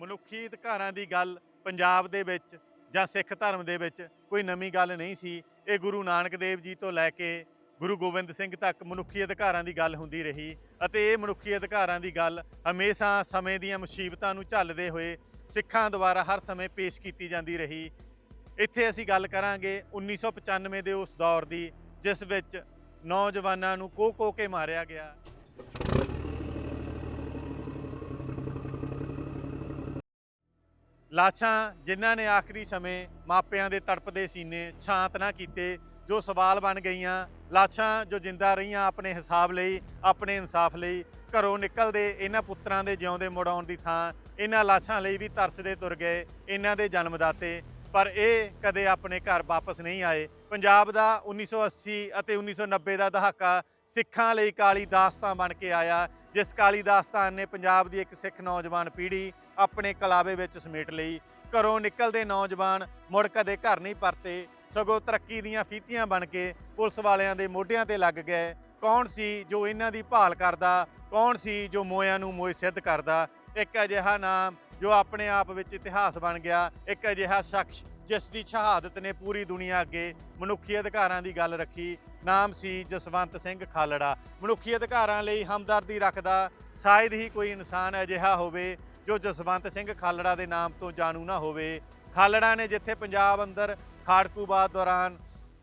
ਮਨੁੱਖੀ ਅਧਿਕਾਰਾਂ ਦੀ ਗੱਲ ਪੰਜਾਬ ਦੇ ਵਿੱਚ ਜਾਂ ਸਿੱਖ ਧਰਮ ਦੇ ਵਿੱਚ ਕੋਈ ਨਵੀਂ ਗੱਲ ਨਹੀਂ ਸੀ। ਇਹ ਗੁਰੂ ਨਾਨਕ ਦੇਵ ਜੀ ਤੋਂ ਲੈ ਕੇ ਗੁਰੂ ਗੋਬਿੰਦ ਸਿੰਘ ਤੱਕ ਮਨੁੱਖੀ ਅਧਿਕਾਰਾਂ ਦੀ ਗੱਲ ਹੁੰਦੀ ਰਹੀ ਅਤੇ ਇਹ ਮਨੁੱਖੀ ਅਧਿਕਾਰਾਂ ਦੀ ਗੱਲ ਹਮੇਸ਼ਾ ਸਮੇਂ ਦੀਆਂ ਮੁਸੀਬਤਾਂ ਨੂੰ ਝੱਲਦੇ ਹੋਏ ਸਿੱਖਾਂ ਦੁਆਰਾ ਹਰ ਸਮੇਂ ਪੇਸ਼ ਕੀਤੀ ਜਾਂਦੀ ਰਹੀ। ਇੱਥੇ ਅਸੀਂ ਗੱਲ ਕਰਾਂਗੇ 1995 ਦੇ ਉਸ ਦੌਰ ਦੀ, ਜਿਸ ਵਿੱਚ ਨੌਜਵਾਨਾਂ ਨੂੰ ਕੋਹ ਕੋਹ ਕੇ ਮਾਰਿਆ ਗਿਆ। ਲਾਸ਼ਾਂ ਜਿਨ੍ਹਾਂ ਨੇ ਆਖਰੀ ਸਮੇਂ ਮਾਪਿਆਂ ਦੇ ਤੜਪਦੇ ਸੀਨੇ ਛਾਂਤ ਨਾ ਕੀਤੇ, ਜੋ ਸਵਾਲ ਬਣ ਗਈਆਂ, ਲਾਸ਼ਾਂ ਜੋ ਜਿੰਦਾ ਰਹੀਆਂ ਆਪਣੇ ਹਿਸਾਬ ਲਈ, ਆਪਣੇ ਇਨਸਾਫ ਲਈ, ਘਰੋਂ ਨਿਕਲਦੇ ਇਹਨਾਂ ਪੁੱਤਰਾਂ ਦੇ ਜਿਉਂਦੇ ਮੁੜਾਉਣ ਦੀ ਥਾਂ, ਇਹਨਾਂ ਲਾਸ਼ਾਂ ਲਈ ਵੀ ਤਰਸਦੇ ਤੁਰ ਗਏ, ਇਹਨਾਂ ਦੇ ਜਨਮਦਾਤੇ। ਪਰ ਇਹ ਕਦੇ ਆਪਣੇ ਘਰ ਵਾਪਸ ਨਹੀਂ ਆਏ। ਪੰਜਾਬ ਦਾ 1980 ਅਤੇ 1990 ਦਾ ਦਹਾਕਾ ਸਿੱਖਾਂ ਲਈ ਕਾਲੀ ਦਾਸਤਾਨ ਬਣ ਕੇ ਆਇਆ। ਜਿਸ ਕਾਲੀ ਦਾਸਤਾਨ ਨੇ ਪੰਜਾਬ ਦੀ ਇੱਕ ਸਿੱਖ ਨੌਜਵਾਨ ਪੀੜ੍ਹੀ ਆਪਣੇ ਕਲਾਵੇ ਵਿੱਚ ਸਮੇਟ ਲਈ। ਘਰੋਂ ਨਿਕਲਦੇ ਨੌਜਵਾਨ ਮੁੜ ਕਦੇ ਘਰ ਨਹੀਂ ਪਰਤੇ। ਸਗੋਂ ਤਰੱਕੀ ਦੀਆਂ ਫੀਤੀਆਂ ਬਣ ਕੇ ਪੁਲਿਸ ਵਾਲਿਆਂ ਦੇ ਮੋਢਿਆਂ ਤੇ ਲੱਗ ਗਏ। ਕੌਣ ਸੀ ਜੋ ਇਹਨਾਂ ਦੀ ਭਾਲ ਕਰਦਾ? ਕੌਣ ਸੀ ਜੋ ਮੋਇਆਂ ਨੂੰ ਮੋਏ ਸਿੱਧ ਕਰਦਾ? ਇੱਕ ਅਜਿਹਾ ਨਾਮ ਜੋ ਆਪਣੇ ਆਪ ਵਿੱਚ ਇਤਿਹਾਸ ਬਣ ਗਿਆ। ਇੱਕ ਅਜਿਹਾ ਸ਼ਖਸ ਜਿਸ ਦੀ ਸ਼ਹਾਦਤ ਨੇ ਪੂਰੀ ਦੁਨੀਆ ਅੱਗੇ ਮਨੁੱਖੀ ਅਧਿਕਾਰਾਂ ਦੀ ਗੱਲ ਰੱਖੀ। ਨਾਮ ਸੀ ਜਸਵੰਤ ਸਿੰਘ ਖਾਲੜਾ। ਮਨੁੱਖੀ ਅਧਿਕਾਰਾਂ ਲਈ ਹਮਦਰਦੀ ਰੱਖਦਾ ਸ਼ਾਇਦ ਹੀ ਕੋਈ ਇਨਸਾਨ ਅਜਿਹਾ ਹੋਵੇ ਜੋ ਜਸਵੰਤ ਸਿੰਘ ਖਾਲੜਾ ਦੇ ਨਾਮ ਤੋਂ ਜਾਣੂ ਨਾ ਹੋਵੇ। ਖਾਲੜਾ ਨੇ ਜਿੱਥੇ ਪੰਜਾਬ ਅੰਦਰ ਖਾੜਕੂਬਾਦ ਦੌਰਾਨ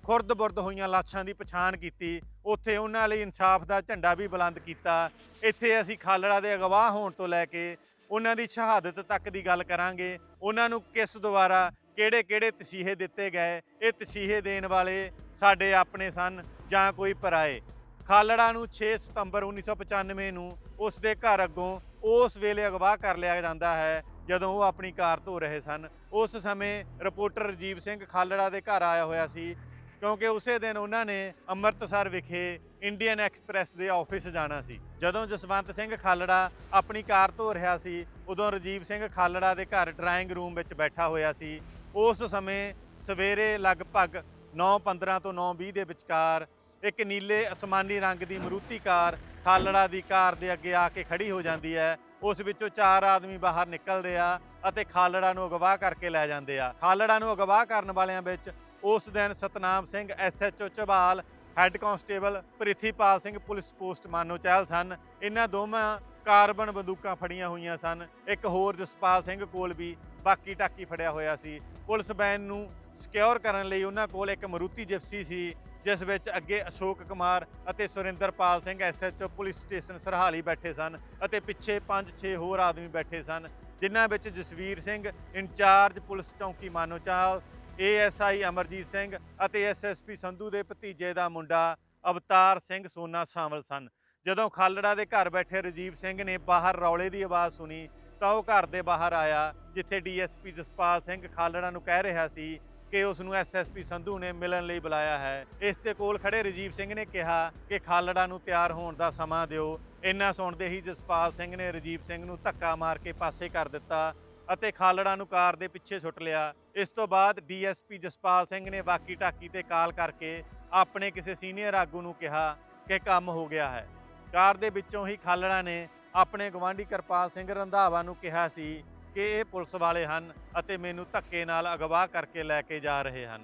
ਖੁਰਦ-ਬੁਰਦ ਹੋਈਆਂ ਲਾਸ਼ਾਂ ਦੀ ਪਛਾਣ ਕੀਤੀ, ਉੱਥੇ ਉਹਨਾਂ ਲਈ ਇਨਸਾਫ ਦਾ ਝੰਡਾ ਵੀ ਬੁਲੰਦ ਕੀਤਾ। ਇੱਥੇ ਅਸੀਂ ਖਾਲੜਾ ਦੇ ਅਗਵਾਹ ਹੋਣ ਤੋਂ ਲੈ ਕੇ ਉਹਨਾਂ ਦੀ ਸ਼ਹਾਦਤ ਤੱਕ ਦੀ ਗੱਲ ਕਰਾਂਗੇ। ਉਹਨਾਂ ਨੂੰ ਕਿਸ ਦੁਆਰਾ, ਕਿਹੜੇ-ਕਿਹੜੇ ਤਸੀਹੇ ਦਿੱਤੇ ਗਏ, ਇਹ ਤਸੀਹੇ ਦੇਣ ਵਾਲੇ ਸਾਡੇ ਆਪਣੇ ਸਨ ਜਾਂ ਕੋਈ ਪਰਾਏ। ਖਾਲੜਾ ਨੂੰ 6 ਸਤੰਬਰ 1995 ਨੂੰ ਉਸ ਦੇ ਘਰ ਅੱਗੋਂ ਉਸ ਵੇਲੇ ਅਗਵਾ ਕਰ ਲਿਆ ਜਾਂਦਾ ਹੈ, ਜਦੋਂ ਉਹ ਆਪਣੀ ਕਾਰ ਧੋ ਰਹੇ ਸਨ। ਉਸ ਸਮੇਂ ਰਿਪੋਰਟਰ ਰਜੀਵ ਸਿੰਘ ਖਾਲੜਾ ਦੇ ਘਰ ਆਇਆ ਹੋਇਆ ਸੀ, ਕਿਉਂਕਿ ਉਸੇ ਦਿਨ ਉਹਨਾਂ ਨੇ ਅੰਮ੍ਰਿਤਸਰ ਵਿਖੇ ਇੰਡੀਅਨ ਐਕਸਪ੍ਰੈਸ ਦੇ ਆਫਿਸ ਜਾਣਾ ਸੀ। ਜਦੋਂ ਜਸਵੰਤ ਸਿੰਘ ਖਾਲੜਾ ਆਪਣੀ ਕਾਰ ਧੋ ਰਿਹਾ ਸੀ, ਉਦੋਂ ਰਜੀਵ ਸਿੰਘ ਖਾਲੜਾ ਦੇ ਘਰ ਡਰਾਇੰਗ ਰੂਮ ਵਿੱਚ ਬੈਠਾ ਹੋਇਆ ਸੀ। ਉਸ ਸਮੇਂ ਸਵੇਰੇ ਲਗਭਗ 9:15 ਤੋਂ 9:20 ਦੇ ਵਿਚਕਾਰ ਇੱਕ ਨੀਲੇ ਅਸਮਾਨੀ ਰੰਗ ਦੀ ਮਰੂਤੀ ਕਾਰ ਖਾਲੜਾ ਦੀ ਕਾਰ ਦੇ ਅੱਗੇ ਆ ਕੇ ਖੜੀ ਹੋ ਜਾਂਦੀ ਹੈ। ਉਸ ਵਿੱਚੋਂ ਚਾਰ ਆਦਮੀ ਬਾਹਰ ਨਿਕਲਦੇ ਆ ਅਤੇ ਖਾਲੜਾ ਨੂੰ ਅਗਵਾ ਕਰਕੇ ਲੈ ਜਾਂਦੇ ਆ। ਖਾਲੜਾ ਨੂੰ ਅਗਵਾ ਕਰਨ ਵਾਲਿਆਂ ਵਿੱਚ ਉਸ ਦਿਨ Satnam Singh SHO Jhabal head constable Prithipal Singh, police post Mano Chahal ਸਨ। ਇਹਨਾਂ ਦੋਵਾਂ ਕਾਰਬਨ ਬੰਦੂਕਾਂ ਫੜੀਆਂ ਹੋਈਆਂ ਸਨ। ਇੱਕ ਹੋਰ ਜਸਪਾਲ ਸਿੰਘ ਕੋਲ ਵੀ ਬਾਕੀ ਟਾਕੀ ਫੜਿਆ ਹੋਇਆ ਸੀ। ਪੁਲਿਸ ਬੈਨ ਨੂੰ ਸਿਕਿਉਰ ਕਰਨ ਲਈ ਉਹਨਾਂ ਕੋਲ ਇੱਕ ਮਰੂਤੀ ਜਿਪਸੀ ਸੀ, ਜਿਸ ਵਿੱਚ ਅੱਗੇ ਅਸ਼ੋਕ ਕੁਮਾਰ ਅਤੇ Surinderpal Singh SHO police station Sarhali ਬੈਠੇ ਸਨ ਅਤੇ ਪਿੱਛੇ 5-6 ਹੋਰ ਆਦਮੀ ਬੈਠੇ ਸਨ, ਜਿਨ੍ਹਾਂ ਵਿੱਚ ਜਸਵੀਰ ਸਿੰਘ, ਇੰਚਾਰਜ ਪੁਲਿਸ ਚੌਂਕੀ ਮਾਨੋਚਾਲ ਏਐਸਆਈ ਅਮਰਜੀਤ ਸਿੰਘ ਅਤੇ ਐਸਐਸਪੀ ਸੰਧੂ ਦੇ ਭਤੀਜੇ ਦਾ ਮੁੰਡਾ ਅਵਤਾਰ ਸਿੰਘ ਸੋਨਾ ਸ਼ਾਮਲ ਸਨ। ਜਦੋਂ ਖਾਲੜਾ ਦੇ ਘਰ ਬੈਠੇ ਰਜੀਵ ਸਿੰਘ ਨੇ ਬਾਹਰ ਰੌਲੇ ਦੀ ਆਵਾਜ਼ ਸੁਣੀ, ਤਾਂ ਉਹ ਘਰ ਦੇ ਬਾਹਰ ਆਇਆ, ਜਿੱਥੇ ਡੀਐਸਪੀ ਜਸਪਾਲ ਸਿੰਘ ਖਾਲੜਾ ਨੂੰ ਕਹਿ ਰਿਹਾ ਸੀ ਕਿ ਉਸ ਨੂੰ ਐਸਐਸਪੀ ਸੰਧੂ ਨੇ ਮਿਲਣ ਲਈ ਬੁਲਾਇਆ ਹੈ। ਇਸ ਦੇ ਕੋਲ ਖੜੇ ਰਜੀਵ ਸਿੰਘ ਨੇ ਕਿਹਾ ਕਿ ਖਾਲੜਾ ਨੂੰ ਤਿਆਰ ਹੋਣ ਦਾ ਸਮਾਂ ਦਿਓ। ਇੰਨਾ ਸੁਣਦੇ ਹੀ ਜਸਪਾਲ ਸਿੰਘ ਨੇ ਰਜੀਵ ਸਿੰਘ ਨੂੰ ਧੱਕਾ ਮਾਰ ਕੇ ਪਾਸੇ ਕਰ ਦਿੱਤਾ ਅਤੇ ਖਾਲੜਾ ਨੂੰ ਕਾਰ ਦੇ ਪਿੱਛੇ ਸੁੱਟ ਲਿਆ। ਇਸ ਤੋਂ ਬਾਅਦ ਡੀਐਸਪੀ ਜਸਪਾਲ ਸਿੰਘ ਨੇ ਬਾਕੀ ਟਾਕੀ ਤੇ ਕਾਲ ਕਰਕੇ ਆਪਣੇ ਕਿਸੇ ਸੀਨੀਅਰ ਆਗੂ ਨੂੰ ਕਿਹਾ ਕਿ ਕੰਮ ਹੋ ਗਿਆ ਹੈ। ਕਾਰ ਦੇ ਵਿੱਚੋਂ ਹੀ ਖਾਲੜਾ ਨੇ ਆਪਣੇ ਗਵਾਂਢੀ ਕਿਰਪਾਲ ਸਿੰਘ ਰੰਧਾਵਾ ਨੂੰ ਕਿਹਾ ਸੀ ਕਿ ਇਹ ਪੁਲਿਸ ਵਾਲੇ ਹਨ ਅਤੇ ਮੈਨੂੰ ਧੱਕੇ ਨਾਲ ਅਗਵਾ ਕਰਕੇ ਲੈ ਕੇ ਜਾ ਰਹੇ ਹਨ।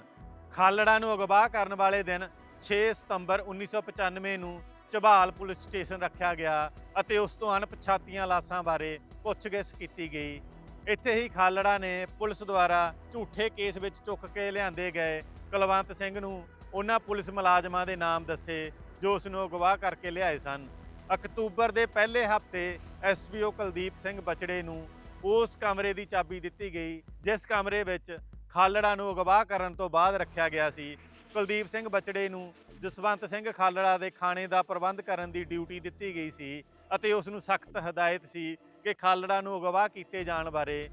ਖਾਲੜਾ ਨੂੰ ਅਗਵਾ ਕਰਨ ਵਾਲੇ ਦਿਨ 6 ਸਤੰਬਰ 1995 ਨੂੰ ਝਬਾਲ ਪੁਲਿਸ ਸਟੇਸ਼ਨ ਰੱਖਿਆ ਗਿਆ ਅਤੇ ਉਸ ਤੋਂ ਅਣਪਛਾਤੀਆਂ ਲਾਸ਼ਾਂ ਬਾਰੇ ਪੁੱਛਗਿੱਛ ਕੀਤੀ ਗਈ। ਇੱਥੇ ਹੀ ਖਾਲੜਾ ਨੇ ਪੁਲਿਸ ਦੁਆਰਾ ਝੂਠੇ ਕੇਸ ਵਿੱਚ ਚੁੱਕ ਕੇ ਲਿਆਂਦੇ ਗਏ ਕੁਲਵੰਤ ਸਿੰਘ ਨੂੰ ਉਹਨਾਂ ਪੁਲਿਸ ਮੁਲਾਜ਼ਮਾਂ ਦੇ ਨਾਮ ਦੱਸੇ, ਜੋ ਉਸ ਨੂੰ ਅਗਵਾ ਕਰਕੇ ਲਿਆਏ ਸਨ। ਅਕਤੂਬਰ ਦੇ ਪਹਿਲੇ ਹਫ਼ਤੇ ਐਸਪੀਓ ਕੁਲਦੀਪ ਸਿੰਘ ਬਚੜੇ ਨੂੰ ਉਸ ਕਮਰੇ ਦੀ ਚਾਬੀ ਦਿੱਤੀ ਗਈ, ਜਿਸ ਕਮਰੇ ਵਿੱਚ ਖਾਲੜਾ ਨੂੰ ਅਗਵਾ ਕਰਨ ਤੋਂ ਬਾਅਦ ਰੱਖਿਆ ਗਿਆ ਸੀ। ਕੁਲਦੀਪ ਸਿੰਘ ਬਚੜੇ ਨੂੰ ਜਸਵੰਤ ਸਿੰਘ ਖਾਲੜਾ ਦੇ ਖਾਣੇ ਦਾ ਪ੍ਰਬੰਧ ਕਰਨ ਦੀ ਡਿਊਟੀ ਦਿੱਤੀ ਗਈ ਸੀ ਅਤੇ ਉਸ ਨੂੰ ਸਖਤ ਹਦਾਇਤ ਸੀ ਕਿ ਖਾਲੜਾ ਨੂੰ ਅਗਵਾ ਕੀਤੇ ਜਾਣ ਬਾਰੇ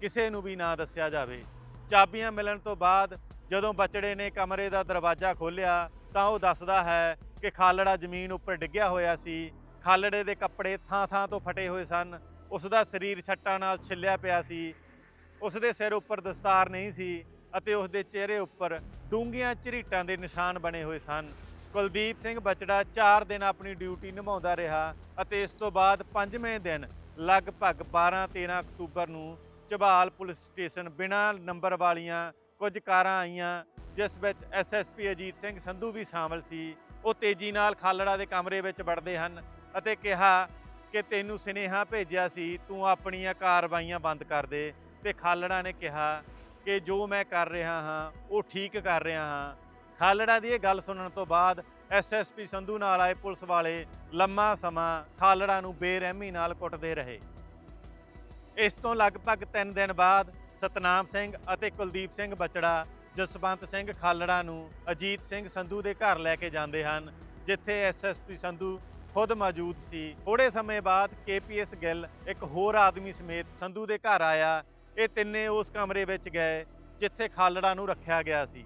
ਕਿਸੇ ਨੂੰ ਵੀ ਨਾ ਦੱਸਿਆ ਜਾਵੇ। ਚਾਬੀਆਂ ਮਿਲਣ ਤੋਂ ਬਾਅਦ ਜਦੋਂ ਬਚੜੇ ਨੇ ਕਮਰੇ ਦਾ ਦਰਵਾਜ਼ਾ ਖੋਲ੍ਹਿਆ ਤਾਂ ਉਹ ਦੱਸਦਾ ਹੈ ਕਿ ਖਾਲੜਾ ਜ਼ਮੀਨ ਉੱਪਰ ਡਿੱਗਿਆ ਹੋਇਆ ਸੀ। ਖਾਲੜੇ ਦੇ ਕੱਪੜੇ ਥਾਂ-ਥਾਂ ਤੋਂ ਫਟੇ ਹੋਏ ਸਨ ਉਸ ਦਾ ਸਰੀਰ ਛੱਟਾਂ ਨਾਲ ਛਿੱਲਿਆ ਪਿਆ ਸੀ। ਉਸ ਦੇ ਸਿਰ ਉੱਪਰ ਦਸਤਾਰ ਨਹੀਂ ਸੀ ਅਤੇ ਉਸ ਦੇ ਚਿਹਰੇ ਉੱਪਰ ਡੂੰਘੀਆਂ ਝਰੀਟਾਂ ਦੇ ਨਿਸ਼ਾਨ ਬਣੇ ਹੋਏ ਸਨ। ਕੁਲਦੀਪ ਸਿੰਘ ਬਚੜਾ 4 ਦਿਨ ਆਪਣੀ ਡਿਊਟੀ ਨਿਭਾਉਂਦਾ ਰਿਹਾ ਅਤੇ ਇਸ ਤੋਂ ਬਾਅਦ 5ਵੇਂ ਦਿਨ ਲਗਭਗ 12-13 ਅਕਤੂਬਰ ਨੂੰ ਝਬਾਲ ਪੁਲਿਸ ਸਟੇਸ਼ਨ ਬਿਨਾਂ ਨੰਬਰ ਵਾਲੀਆਂ ਕੁਝ ਕਾਰਾਂ ਆਈਆਂ, ਜਿਸ ਵਿੱਚ ਐਸਐਸਪੀ ਅਜੀਤ ਸਿੰਘ ਸੰਧੂ ਵੀ ਸ਼ਾਮਲ ਸੀ। ਉਹ ਤੇਜ਼ੀ ਨਾਲ ਖਾਲੜਾ ਦੇ ਕਮਰੇ ਵਿੱਚ ਵੜਦੇ ਹਨ ਅਤੇ ਕਿਹਾ ਕਿ ਤੈਨੂੰ ਸੁਨੇਹਾ ਭੇਜਿਆ ਸੀ, ਤੂੰ ਆਪਣੀਆਂ ਕਾਰਵਾਈਆਂ ਬੰਦ ਕਰ ਦੇ। ਤੇ ਖਾਲੜਾ ਨੇ ਕਿਹਾ ਕਿ ਜੋ ਮੈਂ ਕਰ ਰਿਹਾ ਹਾਂ, ਉਹ ਠੀਕ ਕਰ ਰਿਹਾ ਹਾਂ। ਖਾਲੜਾ ਦੀ ਇਹ ਗੱਲ ਸੁਣਨ ਤੋਂ ਬਾਅਦ ਐਸਐਸਪੀ ਸੰਧੂ ਨਾਲ ਆਏ ਪੁਲਿਸ ਵਾਲੇ ਲੰਮਾ ਸਮਾਂ ਖਾਲੜਾ ਨੂੰ ਬੇਰਹਿਮੀ ਨਾਲ ਕੁੱਟਦੇ ਰਹੇ। ਇਸ ਤੋਂ ਲਗਭਗ 3 ਦਿਨ ਬਾਅਦ ਸਤਨਾਮ ਸਿੰਘ ਅਤੇ ਕੁਲਦੀਪ ਸਿੰਘ ਬਚੜਾ, ਜਸਵੰਤ ਸਿੰਘ ਖਾਲੜਾ ਨੂੰ ਅਜੀਤ ਸਿੰਘ ਸੰਧੂ ਦੇ ਘਰ ਲੈ ਕੇ ਜਾਂਦੇ ਹਨ, ਜਿੱਥੇ ਐਸਐਸਪੀ ਸੰਧੂ ਖੁਦ ਮੌਜੂਦ ਸੀ। ਥੋੜੇ ਸਮੇਂ ਬਾਅਦ ਕੇਪੀਐਸ ਗਿੱਲ ਇੱਕ ਹੋਰ ਆਦਮੀ ਸਮੇਤ ਸੰਧੂ ਦੇ ਘਰ ਆਇਆ। ਇਹ ਤਿੰਨੇ ਉਸ ਕਮਰੇ ਵਿੱਚ ਗਏ, ਜਿੱਥੇ ਖਾਲੜਾ ਨੂੰ ਰੱਖਿਆ ਗਿਆ ਸੀ।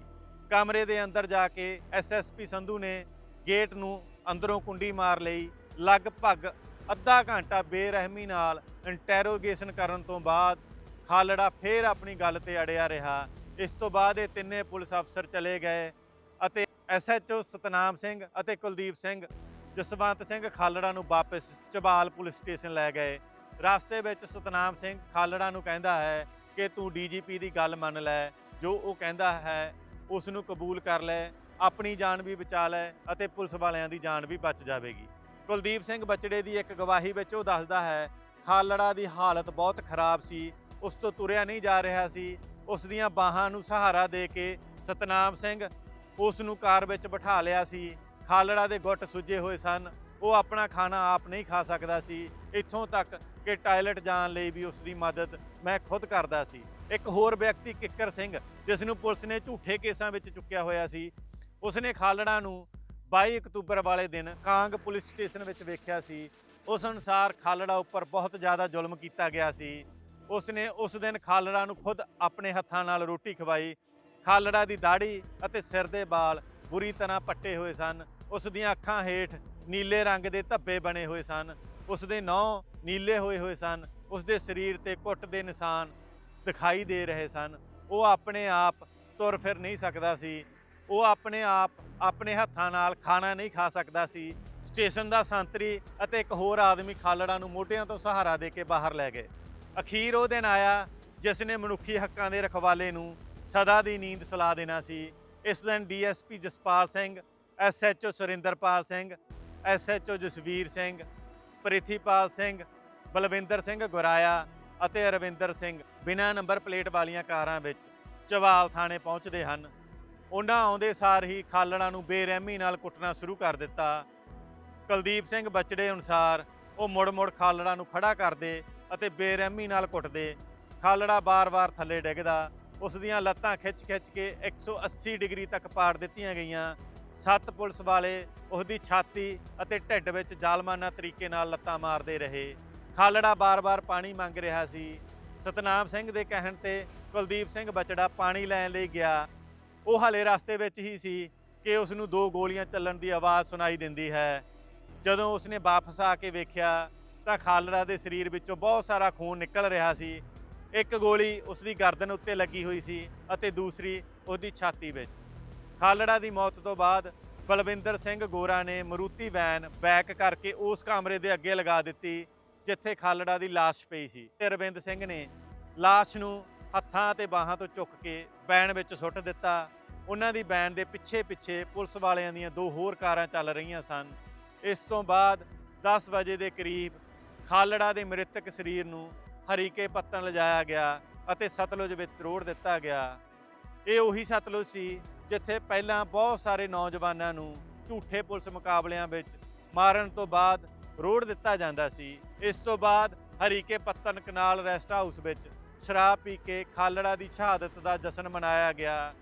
ਕਮਰੇ ਦੇ ਅੰਦਰ ਜਾ ਕੇ ਐਸਐਸਪੀ ਸੰਧੂ ਨੇ ਗੇਟ ਨੂੰ ਅੰਦਰੋਂ ਕੁੰਡੀ ਮਾਰ ਲਈ। ਲਗਭਗ ਅੱਧਾ ਘੰਟਾ ਬੇਰਹਿਮੀ ਨਾਲ ਇੰਟਰੋਗੇਸ਼ਨ ਕਰਨ ਤੋਂ ਬਾਅਦ ਖਾਲੜਾ ਫੇਰ ਆਪਣੀ ਗੱਲ ਤੇ ਅੜਿਆ ਰਿਹਾ। ਇਸ ਤੋਂ ਬਾਅਦ ਇਹ ਤਿੰਨੇ ਪੁਲਿਸ ਅਫਸਰ ਚਲੇ ਗਏ ਅਤੇ ਐਸਐਚਓ ਸਤਨਾਮ ਸਿੰਘ ਅਤੇ ਕੁਲਦੀਪ ਸਿੰਘ ਜਸਵੰਤ ਸਿੰਘ ਖਾਲੜਾ ਨੂੰ ਵਾਪਸ ਚਬਾਲ ਪੁਲਿਸ ਸਟੇਸ਼ਨ ਲੈ ਗਏ। ਰਸਤੇ ਵਿੱਚ ਸਤਨਾਮ ਸਿੰਘ ਖਾਲੜਾ ਨੂੰ ਕਹਿੰਦਾ ਹੈ ਕਿ ਤੂੰ ਡੀਜੀਪੀ ਦੀ ਗੱਲ ਮੰਨ ਲੈ, ਜੋ ਉਹ ਕਹਿੰਦਾ ਹੈ, ਉਸ ਨੂੰ ਕਬੂਲ ਕਰ ਲੈ, ਆਪਣੀ ਜਾਨ ਵੀ ਬਚਾ ਲੈ ਅਤੇ ਪੁਲਿਸ ਵਾਲਿਆਂ ਦੀ ਜਾਨ ਵੀ ਬਚ ਜਾਵੇਗੀ। ਕੁਲਦੀਪ ਸਿੰਘ ਬਚੜੇ ਦੀ ਇੱਕ ਗਵਾਹੀ ਵਿੱਚ ਉਹ ਦੱਸਦਾ ਹੈ, ਖਾਲੜਾ ਦੀ ਹਾਲਤ ਬਹੁਤ ਖਰਾਬ ਸੀ, ਉਸ ਤੋਂ ਤੁਰਿਆ ਨਹੀਂ ਜਾ ਰਿਹਾ ਸੀ। ਉਸ ਦੀਆਂ ਬਾਹਾਂ ਨੂੰ ਸਹਾਰਾ ਦੇ ਕੇ ਸਤਨਾਮ ਸਿੰਘ ਉਸ ਨੂੰ ਕਾਰ ਵਿੱਚ ਬਿਠਾ ਲਿਆ ਸੀ। ਖਾਲੜਾ ਦੇ ਗੁੱਟ ਸੁੱਜੇ ਹੋਏ ਸਨ। ਉਹ ਆਪਣਾ ਖਾਣਾ ਆਪ ਨਹੀਂ ਖਾ ਸਕਦਾ ਸੀ। ਇੱਥੋਂ ਤੱਕ ਕਿ ਟਾਇਲਟ ਜਾਣ ਲਈ ਵੀ ਉਸ ਦੀ ਮਦਦ ਮੈਂ ਖੁਦ ਕਰਦਾ ਸੀ। ਇੱਕ ਹੋਰ ਵਿਅਕਤੀ ਕਿੱਕਰ ਸਿੰਘ, ਜਿਸ ਨੂੰ ਪੁਲਿਸ ਨੇ ਝੂਠੇ ਕੇਸਾਂ ਵਿੱਚ ਚੁੱਕਿਆ ਹੋਇਆ ਸੀ, ਉਸਨੇ ਖਾਲੜਾ ਨੂੰ 22 ਅਕਤੂਬਰ ਵਾਲੇ ਦਿਨ ਕਾਂਗ ਪੁਲਿਸ ਸਟੇਸ਼ਨ ਵਿੱਚ ਵੇਖਿਆ ਸੀ। ਉਸ ਅਨੁਸਾਰ ਖਾਲੜਾ ਉੱਪਰ ਬਹੁਤ ਜ਼ਿਆਦਾ ਜ਼ੁਲਮ ਕੀਤਾ ਗਿਆ ਸੀ। ਉਸ ਨੇ ਉਸ ਦਿਨ ਖਾਲੜਾ ਨੂੰ ਖੁਦ ਆਪਣੇ ਹੱਥਾਂ ਨਾਲ ਰੋਟੀ ਖਵਾਈ। ਖਾਲੜਾ ਦੀ ਦਾੜੀ ਅਤੇ ਸਿਰ ਦੇ ਵਾਲ ਬੁਰੀ ਤਰ੍ਹਾਂ ਪੱਟੇ ਹੋਏ ਸਨ। ਉਸ ਦੀਆਂ ਅੱਖਾਂ ਹੇਠ ਨੀਲੇ ਰੰਗ ਦੇ ਧੱਬੇ ਬਣੇ ਹੋਏ ਸਨ। ਉਸ ਦੇ ਨੌ ਨੀਲੇ ਹੋਏ ਹੋਏ ਸਨ। ਉਸ ਦੇ ਸਰੀਰ ਤੇ ਕੁੱਟ ਦੇ ਨਿਸ਼ਾਨ ਦਿਖਾਈ ਦੇ ਰਹੇ ਸਨ। ਉਹ ਆਪਣੇ ਆਪ ਤੁਰ ਫਿਰ ਨਹੀਂ ਸਕਦਾ ਸੀ। ਉਹ ਆਪਣੇ ਆਪ ਆਪਣੇ ਹੱਥਾਂ ਨਾਲ ਖਾਣਾ ਨਹੀਂ ਖਾ ਸਕਦਾ ਸੀ। ਸਟੇਸ਼ਨ ਦਾ ਸੰਤਰੀ ਅਤੇ ਇੱਕ ਹੋਰ ਆਦਮੀ ਖਾਲੜਾ ਨੂੰ ਮੋਢਿਆਂ ਤੋਂ ਸਹਾਰਾ ਦੇ ਕੇ ਬਾਹਰ ਲੈ ਗਏ। ਅਖੀਰ ਉਹ ਦਿਨ ਆਇਆ ਜਿਸ ਨੇ ਮਨੁੱਖੀ ਹੱਕਾਂ ਦੇ ਰਖਵਾਲੇ ਨੂੰ ਸਦਾ ਦੀ ਨੀਂਦ ਸੁਲਾ ਦੇਣਾ ਸੀ। ਇਸ ਦਿਨ DSP Jaspal Singh SHO Surinderpal Singh, SHO Jasvir Singh, Prithipal Singh, Balwinder Singh Guraya ਅਤੇ ਰਵਿੰਦਰ ਸਿੰਘ ਬਿਨਾਂ ਨੰਬਰ ਪਲੇਟ ਵਾਲੀਆਂ ਕਾਰਾਂ ਵਿੱਚ ਚਵਾਲ ਥਾਣੇ ਪਹੁੰਚਦੇ ਹਨ। ਉਹਨਾਂ ਆਉਂਦੇ ਸਾਰ ਹੀ ਖਾਲੜਾ ਨੂੰ ਬੇਰਹਿਮੀ ਨਾਲ ਕੁੱਟਣਾ ਸ਼ੁਰੂ ਕਰ ਦਿੱਤਾ। ਕੁਲਦੀਪ ਸਿੰਘ ਬਚੜੇ ਅਨੁਸਾਰ ਉਹ ਮੁੜ-ਮੁੜ ਖਾਲੜਾ ਨੂੰ ਖੜਾ ਕਰਦੇ ਅਤੇ ਬੇਰਹਿਮੀ ਨਾਲ ਕੁੱਟਦੇ। ਖਾਲੜਾ ਬਾਰ-ਬਾਰ ਥੱਲੇ ਡਿੱਗਦਾ। ਉਸ ਦੀਆਂ ਲੱਤਾਂ ਖਿੱਚ-ਖਿੱਚ ਕੇ 180 ਡਿਗਰੀ ਤੱਕ ਪਾੜ ਦਿੱਤੀਆਂ ਗਈਆਂ। ਸੱਤ ਪੁਲਿਸ ਵਾਲੇ ਉਸ ਛਾਤੀ ਅਤੇ ਢਿੱਡ ਵਿੱਚ ਜ਼ਾਲਮਾਨਾ ਤਰੀਕੇ ਨਾਲ ਲੱਤਾਂ ਮਾਰਦੇ ਰਹੇ। ਖਾਲੜਾ ਬਾਰ-ਬਾਰ ਪਾਣੀ ਮੰਗ ਰਿਹਾ ਸੀ। ਸਤਨਾਮ ਸਿੰਘ ਦੇ ਕਹਿਣ ਤੇ ਕੁਲਦੀਪ ਸਿੰਘ ਬਚੜਾ ਪਾਣੀ ਲੈਣ ਲਈ ਗਿਆ। ਉਹ ਹਲੇ ਰਸਤੇ ਵਿੱਚ ਹੀ ਸੀ ਕਿ ਉਸ ਨੂੰ ਦੋ ਗੋਲੀਆਂ ਚੱਲਣ ਦੀ ਆਵਾਜ਼ ਸੁਣਾਈ ਦਿੰਦੀ ਹੈ। ਜਦੋਂ ਉਸਨੇ ਵਾਪਸ ਆ ਕੇ ਵੇਖਿਆ ਤਾਂ ਖਾਲੜਾ ਦੇ ਸਰੀਰ ਵਿੱਚੋਂ ਬਹੁਤ ਸਾਰਾ ਖੂਨ ਨਿਕਲ ਰਿਹਾ ਸੀ। ਇੱਕ ਗੋਲੀ ਉਸ ਦੀ ਗਰਦਨ ਉੱਤੇ ਲੱਗੀ ਹੋਈ ਸੀ ਅਤੇ ਦੂਸਰੀ ਉਹਦੀ ਛਾਤੀ ਵਿੱਚ। ਖਾਲੜਾ ਦੀ ਮੌਤ ਤੋਂ ਬਾਅਦ ਬਲਵਿੰਦਰ ਸਿੰਘ ਗੋਰਾ ਨੇ ਮਰੂਤੀ ਵੈਨ ਬੈਕ ਕਰਕੇ ਉਸ ਕਮਰੇ ਦੇ ਅੱਗੇ ਲਗਾ ਦਿੱਤੀ, ਜਿੱਥੇ ਖਾਲੜਾ ਦੀ ਲਾਸ਼ ਪਈ ਸੀ। ਤੇ ਰਵਿੰਦ ਸਿੰਘ ਨੇ ਲਾਸ਼ ਨੂੰ ਹੱਥਾਂ ਤੇ ਬਾਹਾਂ ਤੋਂ ਚੁੱਕ ਕੇ ਵੈਨ ਵਿੱਚ ਸੁੱਟ ਦਿੱਤਾ। ਉਹਨਾਂ ਦੀ ਵੈਨ ਦੇ ਪਿੱਛੇ ਪਿੱਛੇ ਪੁਲਿਸ ਵਾਲਿਆਂ ਦੀਆਂ ਦੋ ਹੋਰ ਕਾਰਾਂ ਚੱਲ ਰਹੀਆਂ ਸਨ। ਇਸ ਤੋਂ ਬਾਅਦ 10 ਵਜੇ ਦੇ ਕਰੀਬ ਖਾਲੜਾ ਦੇ ਮ੍ਰਿਤਕ ਸਰੀਰ ਨੂੰ ਹਰੀਕੇ ਪੱਤਣ ਲਿਜਾਇਆ ਗਿਆ ਅਤੇ ਸਤਲੁਜ ਵਿੱਚ ਰੋੜ ਦਿੱਤਾ ਗਿਆ। ਇਹ ਉਹੀ ਸਤਲੁਜ ਸੀ ਜਿੱਥੇ ਪਹਿਲਾਂ ਬਹੁਤ ਸਾਰੇ ਨੌਜਵਾਨਾਂ ਨੂੰ ਝੂਠੇ ਪੁਲਿਸ ਮੁਕਾਬਲਿਆਂ ਵਿੱਚ ਮਾਰਨ ਤੋਂ ਬਾਅਦ ਰੋੜ ਦਿੱਤਾ ਜਾਂਦਾ ਸੀ, ਇਸ ਤੋਂ ਬਾਅਦ Harike Pattan canal rest house ਵਿੱਚ ਸ਼ਰਾਬ ਪੀ ਕੇ ਖਾਲੜਾ ਦੀ ਸ਼ਹਾਦਤ ਦਾ ਜਸ਼ਨ ਮਨਾਇਆ ਗਿਆ।